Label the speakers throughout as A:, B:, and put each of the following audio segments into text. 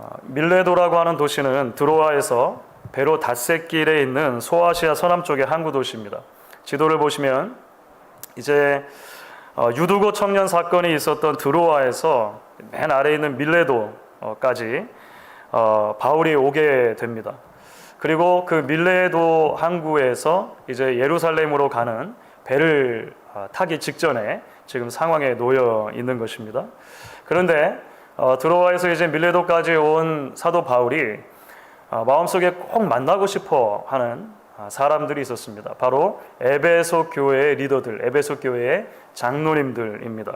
A: 어, 밀레도라고 하는 도시는 드로아에서 배로 닷새길에 있는 소아시아 서남 쪽의 항구 도시입니다. 지도를 보시면 이제 어, 유두고 청년 사건이 있었던 드로아에서 맨 아래에 있는 밀레도까지 어, 바울이 오게 됩니다. 그리고 그 밀레도 항구에서 이제 예루살렘으로 가는 배를 아, 타기 직전에 지금 상황에 놓여 있는 것입니다. 그런데 어, 드로아에서 이제 밀레도까지 온 사도 바울이 아, 마음속에 꼭 만나고 싶어 하는 아, 사람들이 있었습니다. 바로 에베소 교회의 리더들, 에베소 교회의 장로님들입니다.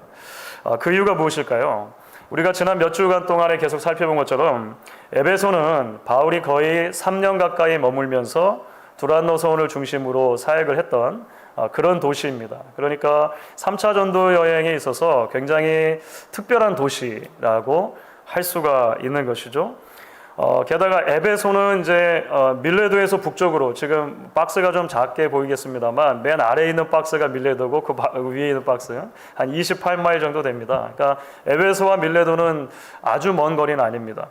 A: 아, 그 이유가 무엇일까요? 우리가 지난 몇 주간 동안에 계속 살펴본 것처럼 에베소는 바울이 거의 3년 가까이 머물면서 두란노 서원을 중심으로 사역을 했던 아, 그런 도시입니다. 그러니까 3차 전도 여행에 있어서 굉장히 특별한 도시라고 할 수가 있는 것이죠. 어, 게다가 에베소는 이제 어, 밀레도에서 북쪽으로 지금 박스가 좀 작게 보이겠습니다만 맨 아래에 있는 박스가 밀레도고 그, 바, 그 위에 있는 박스는 한 28마일 정도 됩니다. 그러니까 에베소와 밀레도는 아주 먼 거리는 아닙니다.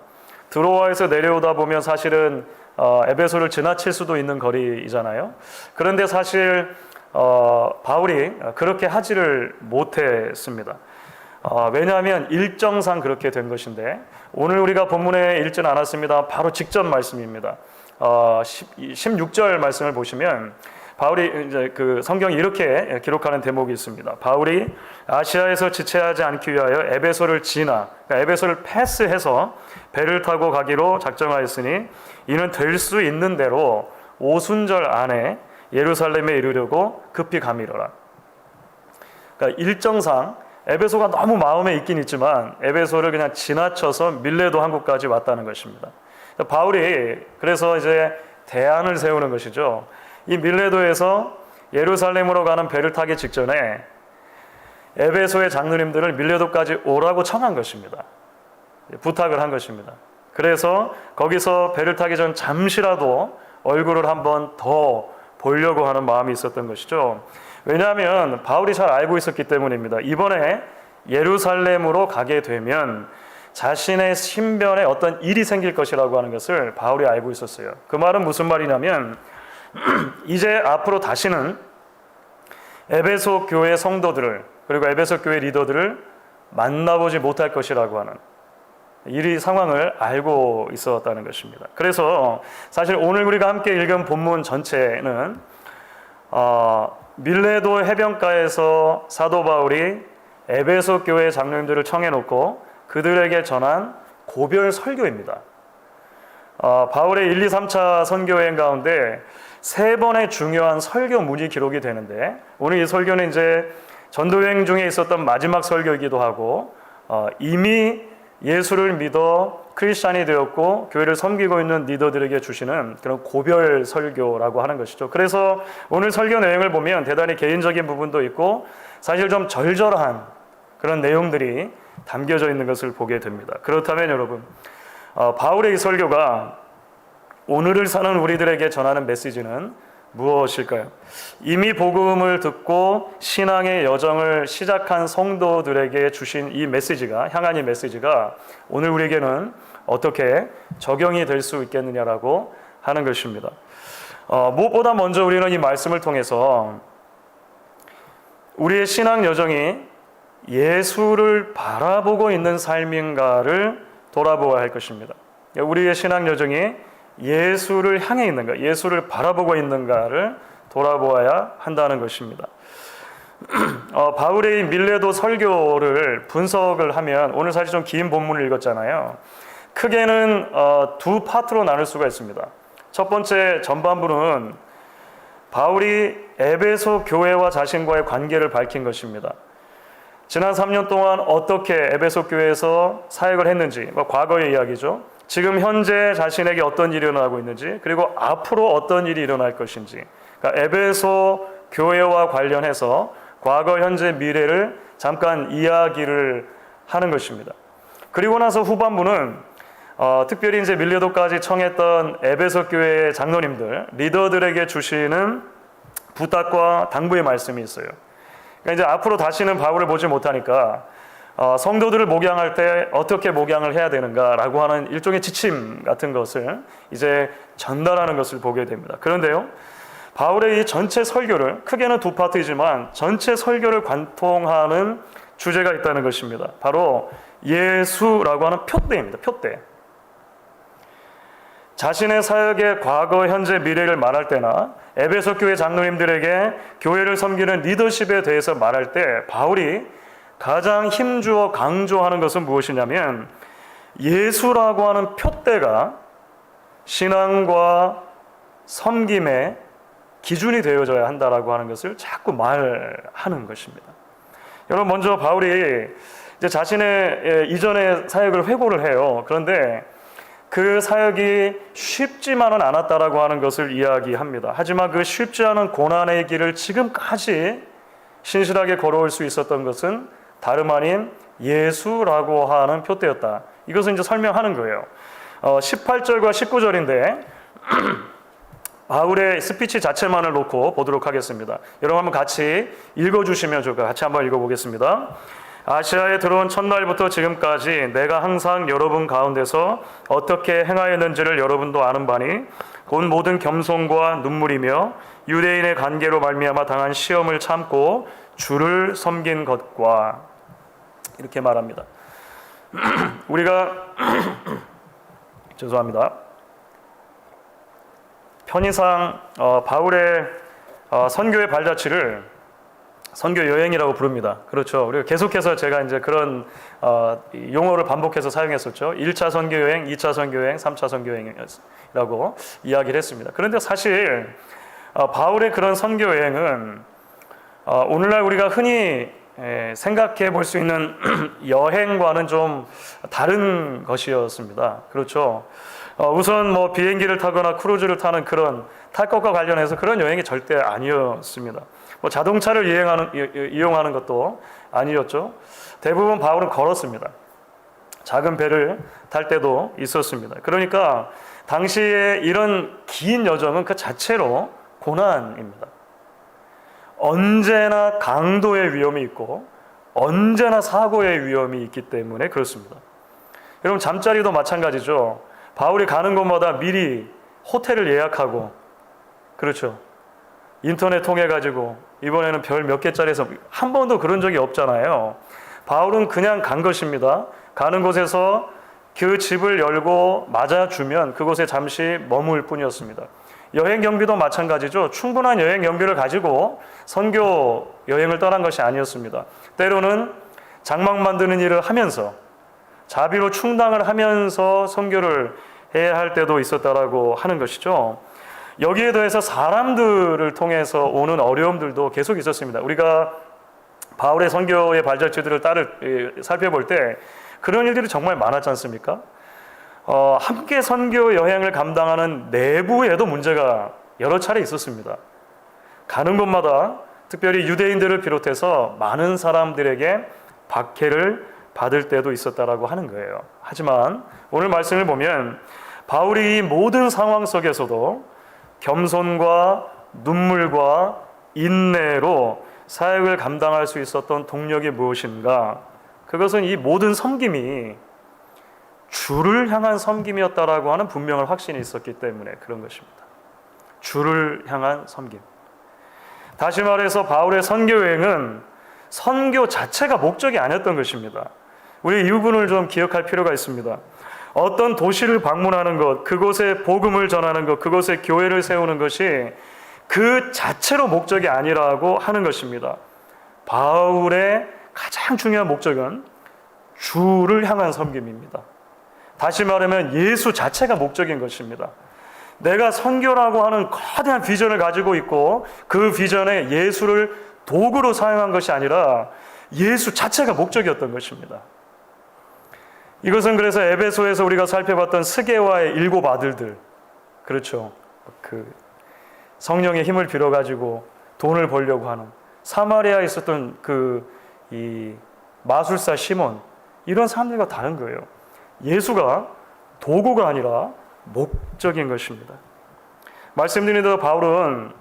A: 드로아에서 내려오다 보면 사실은 어, 에베소를 지나칠 수도 있는 거리이잖아요. 그런데 사실 어, 바울이 그렇게 하지를 못했습니다. 어, 왜냐하면 일정상 그렇게 된 것인데 오늘 우리가 본문에 읽지는 않았습니다. 바로 직전 말씀입니다. 어, 16절 말씀을 보시면 바울이 이제 그 성경이 이렇게 기록하는 대목이 있습니다. 바울이 아시아에서 지체하지 않기 위하여 에베소를 지나 그러니까 에베소를 패스해서 배를 타고 가기로 작정하였으니 이는 될 수 있는 대로 오순절 안에 예루살렘에 이르려고 급히 감이로라. 그러니까 일정상 에베소가 너무 마음에 있긴 있지만 에베소를 그냥 지나쳐서 밀레도 한국까지 왔다는 것입니다. 바울이 그래서 이제 대안을 세우는 것이죠. 이 밀레도에서 예루살렘으로 가는 배를 타기 직전에 에베소의 장로님들을 밀레도까지 오라고 청한 것입니다. 부탁을 한 것입니다. 그래서 거기서 배를 타기 전 잠시라도 얼굴을 한번 더 보려고 하는 마음이 있었던 것이죠. 왜냐하면 바울이 잘 알고 있었기 때문입니다. 이번에 예루살렘으로 가게 되면 자신의 신변에 어떤 일이 생길 것이라고 하는 것을 바울이 알고 있었어요. 그 말은 무슨 말이냐면 이제 앞으로 다시는 에베소 교회 성도들을 그리고 에베소 교회 리더들을 만나보지 못할 것이라고 하는 이 상황을 알고 있었다는 것입니다. 그래서 사실 오늘 우리가 함께 읽은 본문 전체는 어, 밀레도 해변가에서 사도 바울이 에베소 교회 장로님들을 청해놓고 그들에게 전한 고별 설교입니다. 어, 바울의 1, 2, 3차 선교여행 가운데 세 번의 중요한 설교문이 기록이 되는데 오늘 이 설교는 이제 전도여행 중에 있었던 마지막 설교이기도 하고 어, 이미 예수를 믿어 크리스찬이 되었고 교회를 섬기고 있는 리더들에게 주시는 그런 고별 설교라고 하는 것이죠. 그래서 오늘 설교 내용을 보면 대단히 개인적인 부분도 있고 사실 좀 절절한 그런 내용들이 담겨져 있는 것을 보게 됩니다. 그렇다면 여러분 어, 바울의 이 설교가 오늘을 사는 우리들에게 전하는 메시지는 무엇일까요? 이미 복음을 듣고 신앙의 여정을 시작한 성도들에게 주신 이 메시지가 향한 이 메시지가 오늘 우리에게는 어떻게 적용이 될 수 있겠느냐라고 하는 것입니다. 어, 무엇보다 먼저 우리는 이 말씀을 통해서 우리의 신앙 여정이 예수를 바라보고 있는 삶인가를 돌아보아야 할 것입니다. 우리의 신앙 여정이 예수를 향해 있는가, 예수를 바라보고 있는가를 돌아보아야 한다는 것입니다. 어, 바울의 밀레도 설교를 분석을 하면 오늘 사실 좀 긴 본문을 읽었잖아요. 크게는 어, 두 파트로 나눌 수가 있습니다. 첫 번째 전반부는 바울이 에베소 교회와 자신과의 관계를 밝힌 것입니다. 지난 3년 동안 어떻게 에베소 교회에서 사역을 했는지, 뭐 과거의 이야기죠. 지금 현재 자신에게 어떤 일이 일어나고 있는지, 그리고 앞으로 어떤 일이 일어날 것인지. 그러니까 에베소 교회와 관련해서 과거, 현재, 미래를 잠깐 이야기를 하는 것입니다. 그리고 나서 후반부는 어, 특별히 이제 밀레도까지 청했던 에베소 교회의 장로님들, 리더들에게 주시는 부탁과 당부의 말씀이 있어요. 그러니까 이제 앞으로 다시는 바울을 보지 못하니까 어, 성도들을 목양할 때 어떻게 목양을 해야 되는가라고 하는 일종의 지침 같은 것을 이제 전달하는 것을 보게 됩니다. 그런데요, 바울의 이 전체 설교를 크게는 두 파트이지만 전체 설교를 관통하는 주제가 있다는 것입니다. 바로 예수라고 하는 표대입니다. 표대. 자신의 사역의 과거, 현재, 미래를 말할 때나 에베소 교회 장로님들에게 교회를 섬기는 리더십에 대해서 말할 때 바울이 가장 힘주어 강조하는 것은 무엇이냐면 예수라고 하는 표대가 신앙과 섬김의 기준이 되어져야 한다라고 하는 것을 자꾸 말하는 것입니다. 여러분 먼저 바울이 이제 자신의 예, 이전의 사역을 회고를 해요. 그런데 그 사역이 쉽지만은 않았다라고 하는 것을 이야기합니다. 하지만 그 쉽지 않은 고난의 길을 지금까지 신실하게 걸어올 수 있었던 것은 다름 아닌 예수라고 하는 표대였다. 이것을 이제 설명하는 거예요. 어, 18절과 19절인데 바울의 스피치 자체만을 놓고 보도록 하겠습니다. 여러분 한번 같이 읽어주시면 좋을 것 같이 한번 읽어보겠습니다. 아시아에 들어온 첫날부터 지금까지 내가 항상 여러분 가운데서 어떻게 행하였는지를 여러분도 아는 바니 곧 모든 겸손과 눈물이며 유대인의 관계로 말미암아 당한 시험을 참고 주를 섬긴 것과 이렇게 말합니다. 우리가 죄송합니다. 편의상 어, 바울의 어, 선교의 발자취를 선교 여행이라고 부릅니다. 그렇죠. 우리가 계속해서 제가 이제 그런 어, 용어를 반복해서 사용했었죠. 1차 선교 여행, 2차 선교 여행, 3차 선교 여행이라고 이야기를 했습니다. 그런데 사실 어, 바울의 그런 선교 여행은 어, 오늘날 우리가 흔히 에, 생각해 볼 수 있는 여행과는 좀 다른 것이었습니다. 그렇죠. 어, 우선 뭐 비행기를 타거나 크루즈를 타는 그런 탈 것과 관련해서 그런 여행이 절대 아니었습니다. 뭐 자동차를 이용하는, 이용하는 것도 아니었죠. 대부분 바울은 걸었습니다. 작은 배를 탈 때도 있었습니다. 그러니까 당시에 이런 긴 여정은 그 자체로 고난입니다. 언제나 강도의 위험이 있고 언제나 사고의 위험이 있기 때문에 그렇습니다. 여러분 잠자리도 마찬가지죠. 바울이 가는 곳마다 미리 호텔을 예약하고 그렇죠. 인터넷 통해 가지고 이번에는 별 몇 개짜리에서 한 번도 그런 적이 없잖아요. 바울은 그냥 간 것입니다. 가는 곳에서 그 집을 열고 맞아주면 그곳에 잠시 머물 뿐이었습니다. 여행 경비도 마찬가지죠. 충분한 여행 경비를 가지고 선교 여행을 떠난 것이 아니었습니다. 때로는 장막 만드는 일을 하면서 자비로 충당을 하면서 선교를 해야 할 때도 있었다라고 하는 것이죠. 여기에 더해서 사람들을 통해서 오는 어려움들도 계속 있었습니다. 우리가 바울의 선교의 발자취들을 따를 살펴볼 때 그런 일들이 정말 많았지 않습니까? 어, 함께 선교 여행을 감당하는 내부에도 문제가 여러 차례 있었습니다. 가는 곳마다 특별히 유대인들을 비롯해서 많은 사람들에게 박해를 받을 때도 있었다라고 하는 거예요. 하지만 오늘 말씀을 보면 바울이 이 모든 상황 속에서도 겸손과 눈물과 인내로 사역을 감당할 수 있었던 동력이 무엇인가? 그것은 이 모든 섬김이 주를 향한 섬김이었다라고 하는 분명한 확신이 있었기 때문에 그런 것입니다. 주를 향한 섬김. 다시 말해서 바울의 선교 여행은 선교 자체가 목적이 아니었던 것입니다. 우리 이 부분을 좀 기억할 필요가 있습니다. 어떤 도시를 방문하는 것, 그곳에 복음을 전하는 것, 그곳에 교회를 세우는 것이 그 자체로 목적이 아니라고 하는 것입니다. 바울의 가장 중요한 목적은 주를 향한 섬김입니다. 다시 말하면 예수 자체가 목적인 것입니다. 내가 선교라고 하는 거대한 비전을 가지고 있고 그 비전에 예수를 도구로 사용한 것이 아니라 예수 자체가 목적이었던 것입니다. 이것은 그래서 에베소에서 우리가 살펴봤던 스게와의 일곱 아들들 그렇죠. 그 성령의 힘을 빌어 가지고 돈을 벌려고 하는 사마리아에 있었던 그 이 마술사 시몬 이런 사람들과 다른 거예요. 예수가 도구가 아니라 목적인 것입니다. 말씀드린 대로 바울은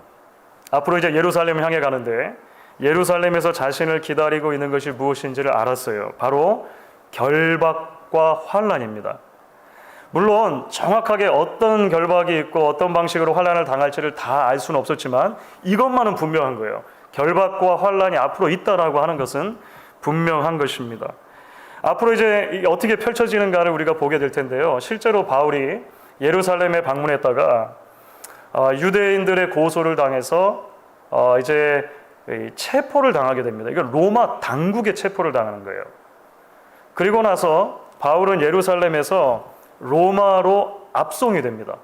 A: 앞으로 이제 예루살렘을 향해 가는데 예루살렘에서 자신을 기다리고 있는 것이 무엇인지를 알았어요. 바로 결박과 환란입니다. 물론 정확하게 어떤 결박이 있고 어떤 방식으로 환란을 당할지를 다 알 수는 없었지만 이것만은 분명한 거예요. 결박과 환란이 앞으로 있다라고 하는 것은 분명한 것입니다. 앞으로 이제 어떻게 펼쳐지는가를 우리가 보게 될 텐데요. 실제로 바울이 예루살렘에 방문했다가 어, 유대인들의 고소를 당해서 어, 이제 체포를 당하게 됩니다. 이건 로마 당국의 체포를 당하는 거예요. 그리고 나서 바울은 예루살렘에서 로마로 압송이 됩니다.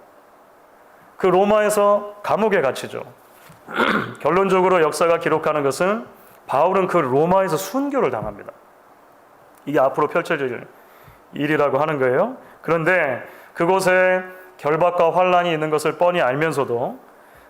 A: 그 로마에서 감옥에 갇히죠. 결론적으로 역사가 기록하는 것은 바울은 그 로마에서 순교를 당합니다. 이게 앞으로 펼쳐질 일이라고 하는 거예요. 그런데 그곳에 결박과 환란이 있는 것을 뻔히 알면서도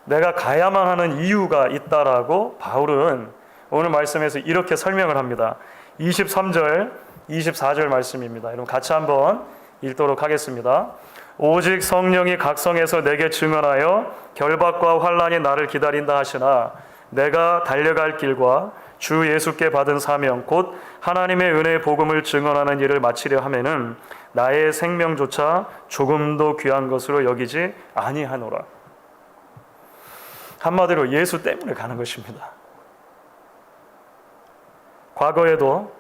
A: 내가 가야만 하는 이유가 있다라고 바울은 오늘 말씀에서 이렇게 설명을 합니다. 23절, 24절 말씀입니다. 여러분 같이 한번 읽도록 하겠습니다. 오직 성령이 각성해서 내게 증언하여 결박과 환란이 나를 기다린다 하시나 내가 달려갈 길과 주 예수께 받은 사명 곧 하나님의 은혜의 복음을 증언하는 일을 마치려 하면은 나의 생명조차 조금도 귀한 것으로 여기지 아니하노라. 한마디로 예수 때문에 가는 것입니다. 과거에도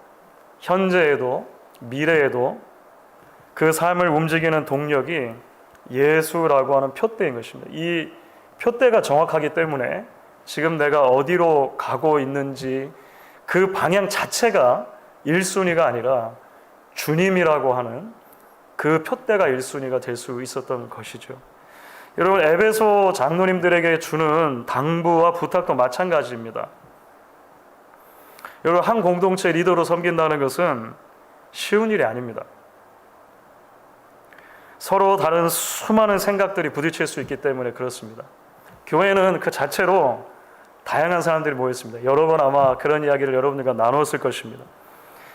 A: 현재에도 미래에도 그 삶을 움직이는 동력이 예수라고 하는 표대인 것입니다. 이 표대가 정확하기 때문에 지금 내가 어디로 가고 있는지 그 방향 자체가 1순위가 아니라 주님이라고 하는 그 표대가 1순위가 될 수 있었던 것이죠. 여러분, 에베소 장로님들에게 주는 당부와 부탁도 마찬가지입니다. 여러분, 한 공동체 리더로 섬긴다는 것은 쉬운 일이 아닙니다. 서로 다른 수많은 생각들이 부딪힐 수 있기 때문에 그렇습니다. 교회는 그 자체로 다양한 사람들이 모였습니다. 여러 번 아마 그런 이야기를 여러분들과 나누었을 것입니다.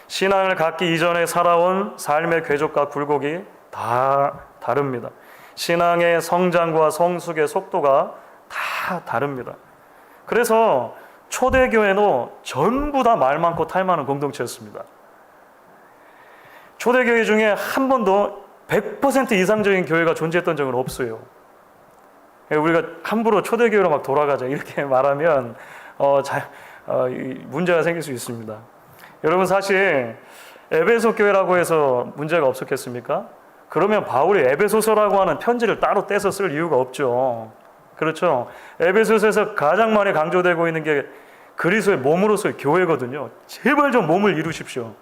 A: 신앙을 갖기 이전에 살아온 삶의 궤적과 굴곡이 다 다릅니다. 신앙의 성장과 성숙의 속도가 다 다릅니다. 그래서 초대교회도 전부 다 말 많고 탈 많은 공동체였습니다. 초대교회 중에 한 번도 100% 이상적인 교회가 존재했던 적은 없어요. 우리가 함부로 초대교회로 막 돌아가자 이렇게 말하면 어, 자, 어, 문제가 생길 수 있습니다. 여러분 사실 에베소 교회라고 해서 문제가 없었겠습니까? 그러면 바울이 에베소서라고 하는 편지를 따로 떼서 쓸 이유가 없죠. 그렇죠. 에베소서에서 가장 많이 강조되고 있는 게 그리스도의 몸으로서의 교회거든요. 제발 좀 몸을 이루십시오.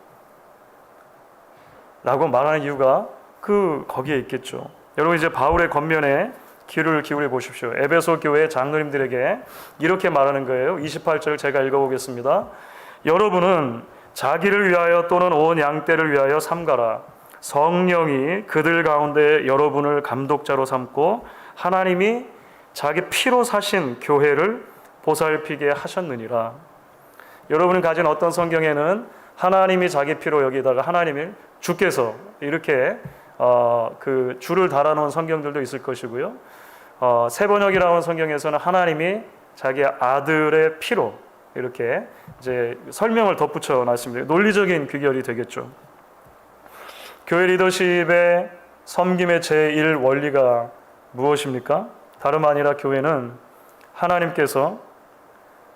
A: 라고 말하는 이유가 그 거기에 있겠죠. 여러분 이제 바울의 겉면에 귀를 기울여 보십시오. 에베소 교회 장로님들에게 이렇게 말하는 거예요. 28절 제가 읽어보겠습니다. 여러분은 자기를 위하여 또는 온 양떼를 위하여 삼가라. 성령이 그들 가운데 여러분을 감독자로 삼고 하나님이 자기 피로 사신 교회를 보살피게 하셨느니라. 여러분이 가진 어떤 성경에는 하나님이 자기 피로 여기다가 하나님을 주께서 이렇게 어, 그 줄을 달아놓은 성경들도 있을 것이고요. 어, 세번역이라는 성경에서는 하나님이 자기 아들의 피로 이렇게 이제 설명을 덧붙여 놨습니다. 논리적인 귀결이 되겠죠. 교회 리더십의 섬김의 제1 원리가 무엇입니까? 다름 아니라 교회는 하나님께서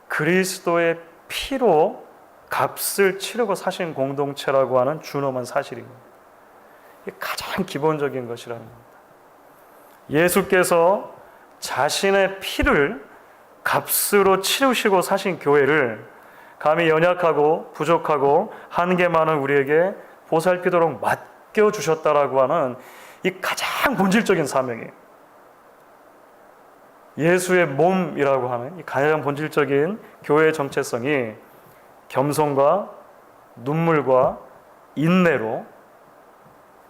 A: 그리스도의 피로 값을 치르고 사신 공동체라고 하는 준엄한 사실입니다. 가장 기본적인 것이라는 겁니다. 예수께서 자신의 피를 값으로 치르시고 사신 교회를 감히 연약하고 부족하고 한계 많은 우리에게 보살피도록 맡겨 주셨다라고 하는 이 가장 본질적인 사명이에요. 예수의 몸이라고 하는 이 가장 본질적인 교회의 정체성이 겸손과 눈물과 인내로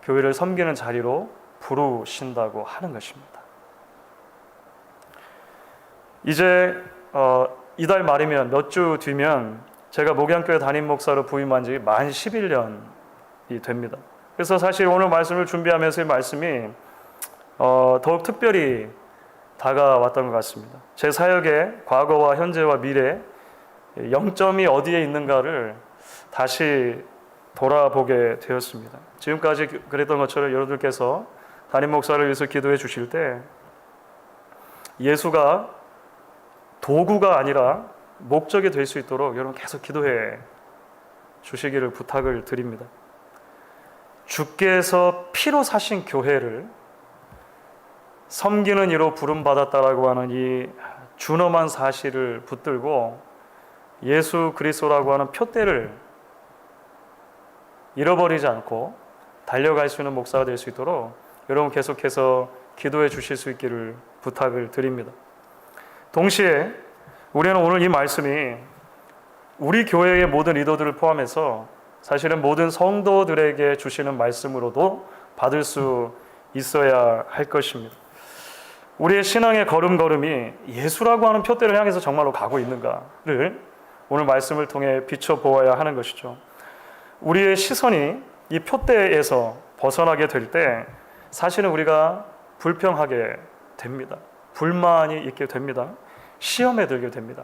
A: 교회를 섬기는 자리로 부르신다고 하는 것입니다. 이제 어, 이달 말이면 몇 주 뒤면 제가 목양교회 담임 목사로 부임한 지 만 11년이 됩니다. 그래서 사실 오늘 말씀을 준비하면서 이 말씀이 어, 더욱 특별히 다가왔던 것 같습니다. 제 사역의 과거와 현재와 미래 영점이 어디에 있는가를 다시 돌아보게 되었습니다. 지금까지 그랬던 것처럼 여러분들께서 담임 목사를 위해서 기도해 주실 때 예수가 도구가 아니라 목적이 될 수 있도록 여러분 계속 기도해 주시기를 부탁을 드립니다. 주께서 피로 사신 교회를 섬기는 이로 부름받았다라고 하는 이 준엄한 사실을 붙들고 예수 그리스도라고 하는 표대를 잃어버리지 않고 달려갈 수 있는 목사가 될 수 있도록 여러분 계속해서 기도해 주실 수 있기를 부탁을 드립니다. 동시에 우리는 오늘 이 말씀이 우리 교회의 모든 리더들을 포함해서 사실은 모든 성도들에게 주시는 말씀으로도 받을 수 있어야 할 것입니다. 우리의 신앙의 걸음걸음이 예수라고 하는 표대를 향해서 정말로 가고 있는가를 오늘 말씀을 통해 비춰보아야 하는 것이죠. 우리의 시선이 이 표대에서 벗어나게 될 때 사실은 우리가 불평하게 됩니다. 불만이 있게 됩니다. 시험에 들게 됩니다.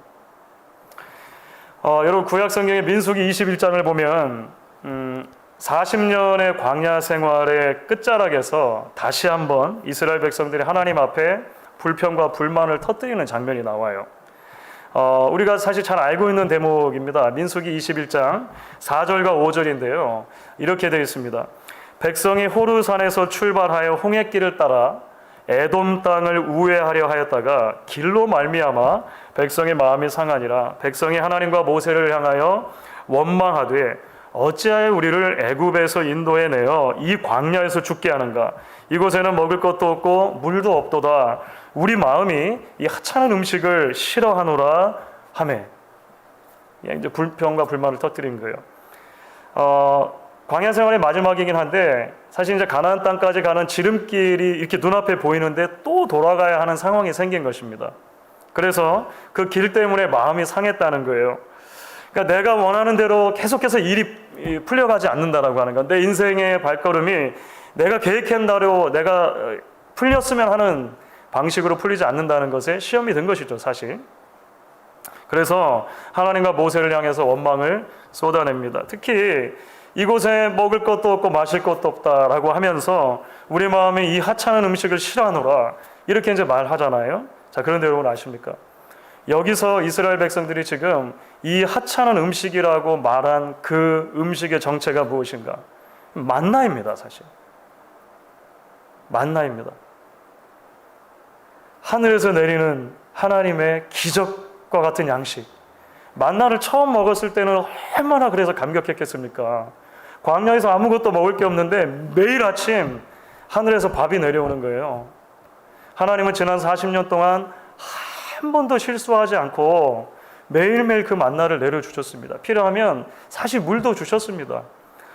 A: 어, 여러분 구약 성경의 민수기 21장을 보면 음, 40년의 광야 생활의 끝자락에서 다시 한번 이스라엘 백성들이 하나님 앞에 불평과 불만을 터뜨리는 장면이 나와요. 어, 우리가 사실 잘 알고 있는 대목입니다. 민수기 21장 4절과 5절인데요. 이렇게 되어 있습니다. 백성이 호르산에서 출발하여 홍해길을 따라 에돔 땅을 우회하려 하였다가 길로 말미암아 백성의 마음이 상하니라. 백성이 하나님과 모세를 향하여 원망하되 어찌하여 우리를 애굽에서 인도해 내어 이 광야에서 죽게 하는가? 이곳에는 먹을 것도 없고 물도 없도다. 우리 마음이 이 하찮은 음식을 싫어하노라 하매. 이제 불평과 불만을 터뜨린 거예요. 어, 광야 생활의 마지막이긴 한데 사실 이제 가나안 땅까지 가는 지름길이 이렇게 눈앞에 보이는데 또 돌아가야 하는 상황이 생긴 것입니다. 그래서 그 길 때문에 마음이 상했다는 거예요. 그러니까 내가 원하는 대로 계속해서 일이 풀려가지 않는다라고 하는 건내 인생의 발걸음이 내가 계획한 대로 내가 풀렸으면 하는 방식으로 풀리지 않는다는 것에 시험이 된 것이죠, 사실. 그래서 하나님과 모세를 향해서 원망을 쏟아냅니다. 특히 이곳에 먹을 것도 없고 마실 것도 없다라고 하면서 우리 마음이 이 하찮은 음식을 싫어하노라 이렇게 이제 말하잖아요. 자, 그런데 여러분 아십니까? 여기서 이스라엘 백성들이 지금 이 하찮은 음식이라고 말한 그 음식의 정체가 무엇인가? 만나입니다, 사실. 만나입니다. 하늘에서 내리는 하나님의 기적과 같은 양식. 만나를 처음 먹었을 때는 얼마나 그래서 감격했겠습니까? 광야에서 아무것도 먹을 게 없는데 매일 아침 하늘에서 밥이 내려오는 거예요. 하나님은 지난 40년 동안 한 번도 실수하지 않고 매일매일 그 만나를 내려주셨습니다. 필요하면 사실 물도 주셨습니다.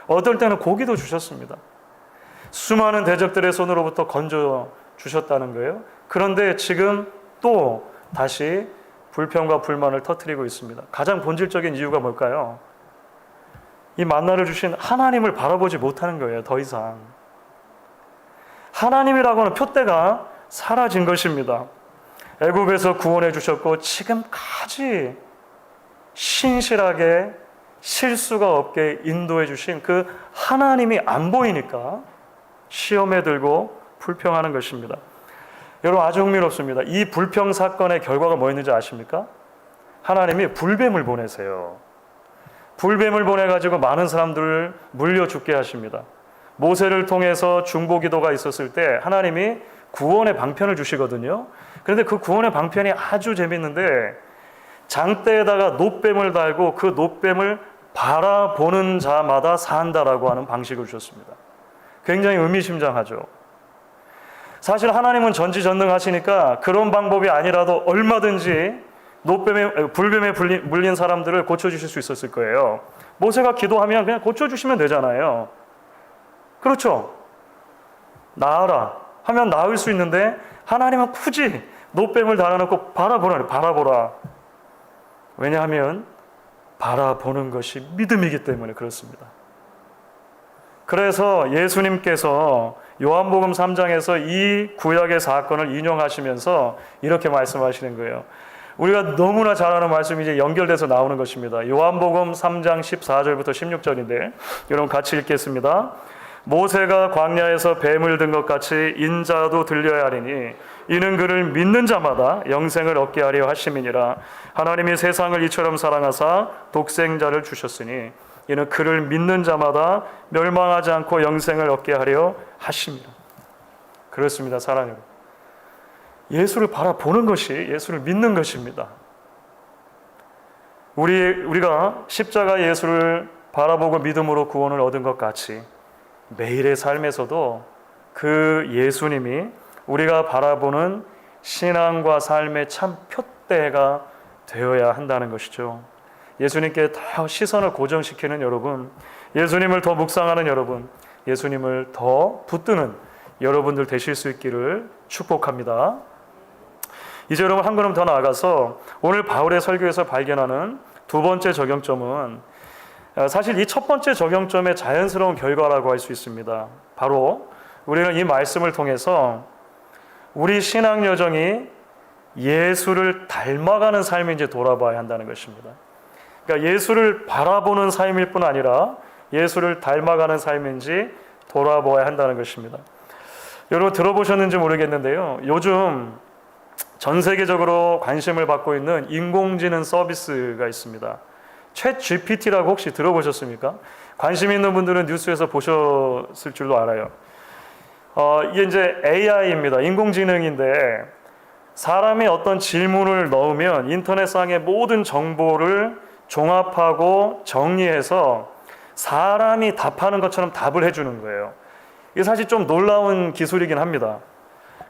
A: 어떨 때는 고기도 주셨습니다. 수많은 대적들의 손으로부터 건져 주셨다는 거예요. 그런데 지금 또 다시 불평과 불만을 터뜨리고 있습니다. 가장 본질적인 이유가 뭘까요? 이 만나를 주신 하나님을 바라보지 못하는 거예요. 더 이상. 하나님이라고 하는 표대가 사라진 것입니다. 애굽에서 구원해 주셨고 지금까지 신실하게 실수가 없게 인도해 주신 그 하나님이 안 보이니까 시험에 들고 불평하는 것입니다. 여러분 아주 흥미롭습니다. 이 불평 사건의 결과가 뭐였는지 아십니까? 하나님이 불뱀을 보내세요. 불뱀을 보내가지고 많은 사람들을 물려 죽게 하십니다. 모세를 통해서 중보 기도가 있었을 때 하나님이 구원의 방편을 주시거든요. 그런데 그 구원의 방편이 아주 재밌는데 장대에다가 노뱀을 달고 그 노뱀을 바라보는 자마다 산다라고 하는 방식을 주셨습니다. 굉장히 의미심장하죠. 사실 하나님은 전지전능하시니까 그런 방법이 아니라도 얼마든지 노뱀에 불뱀에 물린 사람들을 고쳐 주실 수 있었을 거예요. 모세가 기도하면 그냥 고쳐 주시면 되잖아요. 그렇죠? 나아라 하면 나을 수 있는데 하나님은 굳이 노뱀을 달아놓고 바라보라 바라보라. 왜냐하면 바라보는 것이 믿음이기 때문에 그렇습니다. 그래서 예수님께서 요한복음 3장에서 이 구약의 사건을 인용하시면서 이렇게 말씀하시는 거예요. 우리가 너무나 잘 아는 말씀이 이제 연결돼서 나오는 것입니다. 요한복음 3장 14절부터 16절인데 여러분 같이 읽겠습니다. 모세가 광야에서 뱀을 든 것 같이 인자도 들려야 하리니 이는 그를 믿는 자마다 영생을 얻게 하려 하심이니라 하나님이 세상을 이처럼 사랑하사 독생자를 주셨으니 이는 그를 믿는 자마다 멸망하지 않고 영생을 얻게 하려 하심이라 그렇습니다 사랑해 예수를 바라보는 것이 예수를 믿는 것입니다 우리 우리가 십자가 예수를 바라보고 믿음으로 구원을 얻은 것 같이 매일의 삶에서도 그 예수님이 우리가 바라보는 신앙과 삶의 참 표대가 되어야 한다는 것이죠. 예수님께 더 시선을 고정시키는 여러분, 예수님을 더 묵상하는 여러분, 예수님을 더 붙드는 여러분들 되실 수 있기를 축복합니다. 이제 여러분 한 걸음 더 나아가서 오늘 바울의 설교에서 발견하는 두 번째 적용점은 어, 사실 이 첫 번째 적용점의 자연스러운 결과라고 할 수 있습니다. 바로 우리는 이 말씀을 통해서 우리 신앙 여정이 예수를 닮아가는 삶인지 돌아봐야 한다는 것입니다. 그러니까 예수를 바라보는 삶일 뿐 아니라 예수를 닮아가는 삶인지 돌아보아야 한다는 것입니다. 여러분 들어보셨는지 모르겠는데요. 요즘 전 세계적으로 관심을 받고 있는 인공지능 서비스가 있습니다. 챗 GPT라고 혹시 들어보셨습니까? 관심 있는 분들은 뉴스에서 보셨을 줄로 알아요. 어, 이게 이제 AI입니다. 인공지능인데 사람이 어떤 질문을 넣으면 인터넷상의 모든 정보를 종합하고 정리해서 사람이 답하는 것처럼 답을 해주는 거예요. 이게 사실 좀 놀라운 기술이긴 합니다.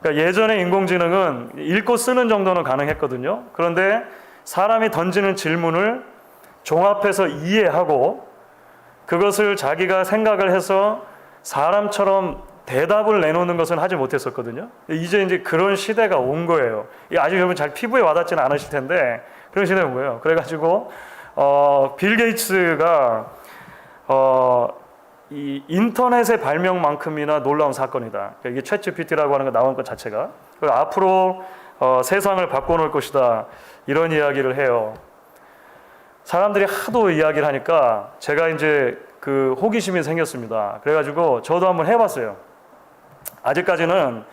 A: 그러니까 예전에 인공지능은 읽고 쓰는 정도는 가능했거든요. 그런데 사람이 던지는 질문을 종합해서 이해하고 그것을 자기가 생각을 해서 사람처럼 대답을 내놓는 것은 하지 못했었거든요. 이제 이제 그런 시대가 온 거예요. 아직 여러분 잘 피부에 와닿지는 않으실 텐데 그런 시대가 온 거예요. 그래가지고 어, 빌 게이츠가 어, 이 인터넷의 발명만큼이나 놀라운 사건이다. 그러니까 이게 챗 GPT라고 하는 거 나온 것 자체가 앞으로 어, 세상을 바꿔놓을 것이다. 이런 이야기를 해요. 사람들이 하도 이야기를 하니까 제가 이제 그 호기심이 생겼습니다. 그래가지고 저도 한번 해봤어요. 아직까지는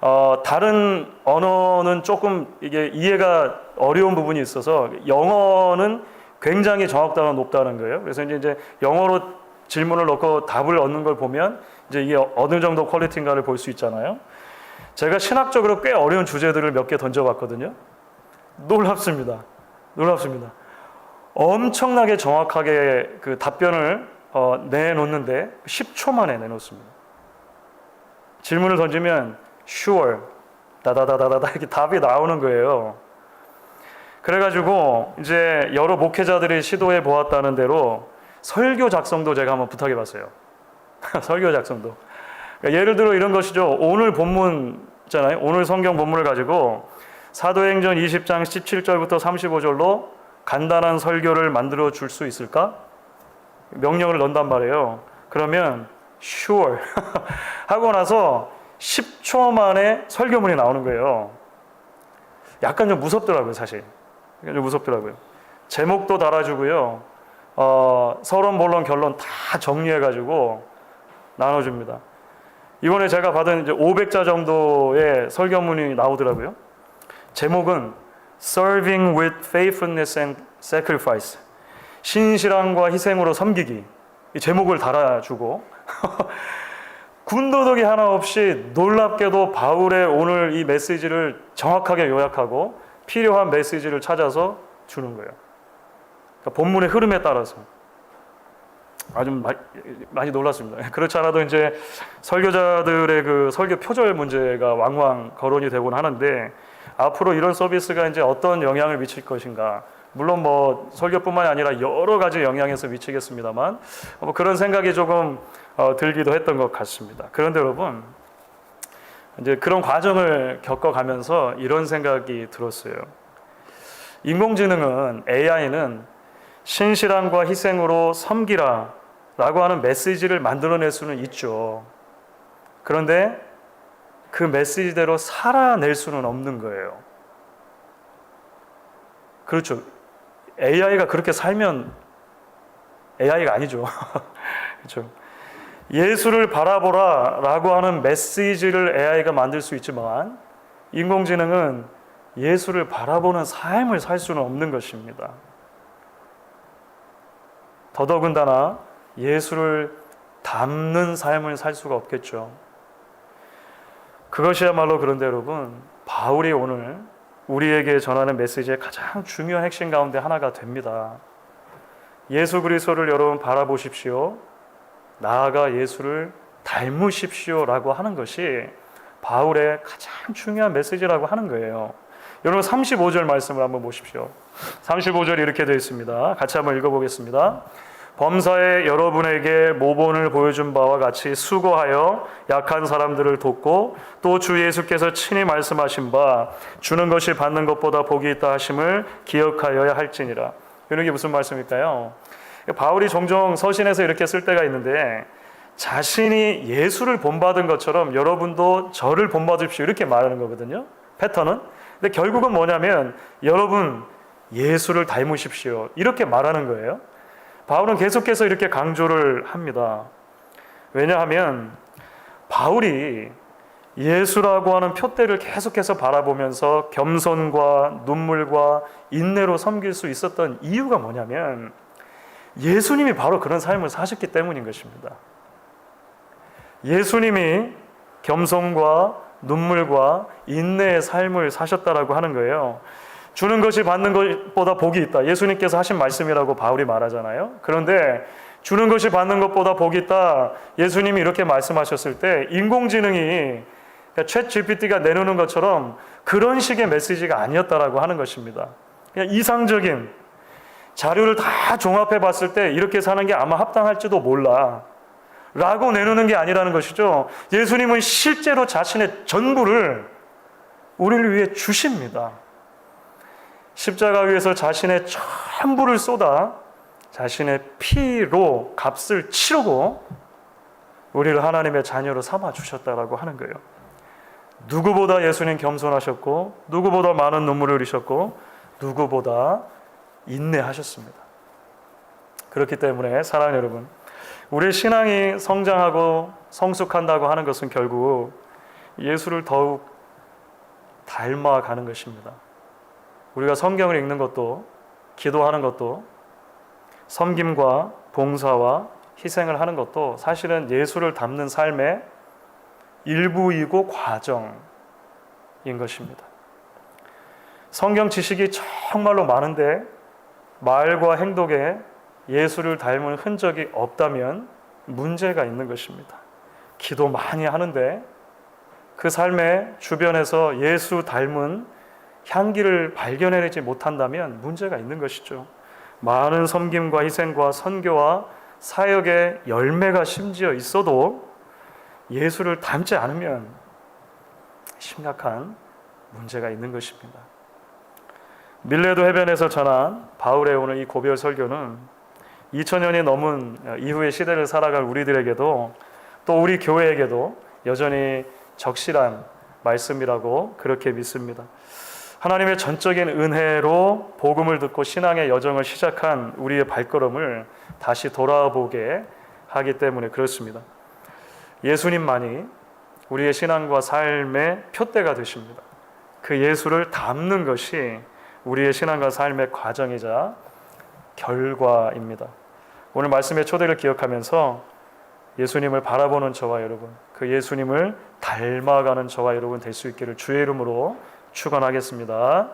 A: 어, 다른 언어는 조금 이게 이해가 어려운 부분이 있어서 영어는 굉장히 정확도가 높다는 거예요. 그래서 이제 영어로 질문을 넣고 답을 얻는 걸 보면 이제 이게 어느 정도 퀄리티인가를 볼 수 있잖아요. 제가 신학적으로 꽤 어려운 주제들을 몇 개 던져봤거든요. 놀랍습니다. 놀랍습니다. 엄청나게 정확하게 그 답변을 어, 내놓는데 10초 만에 내놓습니다. 질문을 던지면 sure 다다다다다 이렇게 답이 나오는 거예요. 그래가지고 이제 여러 목회자들이 시도해 보았다는 대로 설교 작성도 제가 한번 부탁해 봤어요. 설교 작성도. 그러니까 예를 들어 이런 것이죠. 오늘 본문잖아요. 오늘 성경 본문을 가지고 사도행전 20장 17절부터 35절로 간단한 설교를 만들어 줄 수 있을까? 명령을 넣는단 말이에요. 그러면 sure 하고 나서 10초 만에 설교문이 나오는 거예요. 약간 좀 무섭더라고요, 사실. 좀 무섭더라고요. 제목도 달아주고요. 어, 서론, 본론, 결론 다 정리해가지고 나눠줍니다. 이번에 제가 받은 이제 500자 정도의 설교문이 나오더라고요. 제목은 Serving with Faithfulness and Sacrifice. 신실함과 희생으로 섬기기. 이 제목을 달아주고 군더더기 하나 없이 놀랍게도 바울의 오늘 이 메시지를 정확하게 요약하고 필요한 메시지를 찾아서 주는 거예요. 그러니까 본문의 흐름에 따라서 아주 많이 놀랐습니다. 그렇지 않아도 이제 설교자들의 그 설교 표절 문제가 왕왕 거론이 되곤 하는데 앞으로 이런 서비스가 이제 어떤 영향을 미칠 것인가 물론 뭐 설교뿐만이 아니라 여러 가지 영향에서 미치겠습니다만 뭐 그런 생각이 조금 어, 들기도 했던 것 같습니다. 그런데 여러분 이제 그런 과정을 겪어가면서 이런 생각이 들었어요. 인공지능은 AI는 신실함과 희생으로 섬기라 라고 하는 메시지를 만들어낼 수는 있죠. 그런데 그 메시지대로 살아낼 수는 없는 거예요. 그렇죠. AI가 그렇게 살면 AI가 아니죠. 그렇죠. 예수를 바라보라 라고 하는 메시지를 AI가 만들 수 있지만 인공지능은 예수를 바라보는 삶을 살 수는 없는 것입니다. 더더군다나 예수를 담는 삶을 살 수가 없겠죠. 그것이야말로 그런데 여러분, 바울이 오늘 우리에게 전하는 메시지의 가장 중요한 핵심 가운데 하나가 됩니다. 예수 그리스도를 여러분 바라보십시오. 나아가 예수를 닮으십시오라고 하는 것이 바울의 가장 중요한 메시지라고 하는 거예요. 여러분 35절 말씀을 한번 보십시오. 35절이 이렇게 되어 있습니다. 같이 한번 읽어보겠습니다. 범사에 여러분에게 모본을 보여준 바와 같이 수고하여 약한 사람들을 돕고 또 주 예수께서 친히 말씀하신 바 주는 것이 받는 것보다 복이 있다 하심을 기억하여야 할지니라. 이런 게 무슨 말씀일까요? 바울이 종종 서신에서 이렇게 쓸 때가 있는데 자신이 예수를 본받은 것처럼 여러분도 저를 본받으십시오 이렇게 말하는 거거든요. 패턴은. 근데 결국은 뭐냐면 여러분 예수를 닮으십시오 이렇게 말하는 거예요. 바울은 계속해서 이렇게 강조를 합니다. 왜냐하면 바울이 예수라고 하는 표대를 계속해서 바라보면서 겸손과 눈물과 인내로 섬길 수 있었던 이유가 뭐냐면 예수님이 바로 그런 삶을 사셨기 때문인 것입니다. 예수님이 겸손과 눈물과 인내의 삶을 사셨다라고 하는 거예요. 주는 것이 받는 것보다 복이 있다. 예수님께서 하신 말씀이라고 바울이 말하잖아요. 그런데 주는 것이 받는 것보다 복이 있다. 예수님이 이렇게 말씀하셨을 때 인공지능이 챗 GPT가 내놓는 것처럼 그런 식의 메시지가 아니었다라고 하는 것입니다. 그냥 이상적인 자료를 다 종합해 봤을 때 이렇게 사는 게 아마 합당할지도 몰라. 라고 내놓는 게 아니라는 것이죠. 예수님은 실제로 자신의 전부를 우리를 위해 주십니다. 십자가 위에서 자신의 전부를 쏟아 자신의 피로 값을 치르고 우리를 하나님의 자녀로 삼아 주셨다라고 하는 거예요. 누구보다 예수님 겸손하셨고 누구보다 많은 눈물을 흘리셨고 누구보다 인내하셨습니다. 그렇기 때문에 사랑하는 여러분, 우리의 신앙이 성장하고 성숙한다고 하는 것은 결국 예수를 더욱 닮아가는 것입니다. 우리가 성경을 읽는 것도 기도하는 것도 섬김과 봉사와 희생을 하는 것도 사실은 예수를 담는 삶의 일부이고 과정인 것입니다. 성경 지식이 정말로 많은데 말과 행동에 예수를 닮은 흔적이 없다면 문제가 있는 것입니다. 기도 많이 하는데 그 삶의 주변에서 예수 닮은 향기를 발견해내지 못한다면 문제가 있는 것이죠. 많은 섬김과 희생과 선교와 사역의 열매가 심지어 있어도 예수를 닮지 않으면 심각한 문제가 있는 것입니다. 밀레도 해변에서 전한 바울의 오늘 이 고별 설교는 2000년이 넘은 이후의 시대를 살아갈 우리들에게도 또 우리 교회에게도 여전히 적실한 말씀이라고 그렇게 믿습니다. 하나님의 전적인 은혜로 복음을 듣고 신앙의 여정을 시작한 우리의 발걸음을 다시 돌아보게 하기 때문에 그렇습니다. 예수님만이 우리의 신앙과 삶의 표대가 되십니다. 그 예수를 담는 것이 우리의 신앙과 삶의 과정이자 결과입니다. 오늘 말씀의 초대를 기억하면서 예수님을 바라보는 저와 여러분, 그 예수님을 닮아가는 저와 여러분 될 수 있기를 주의 이름으로 축원하겠습니다.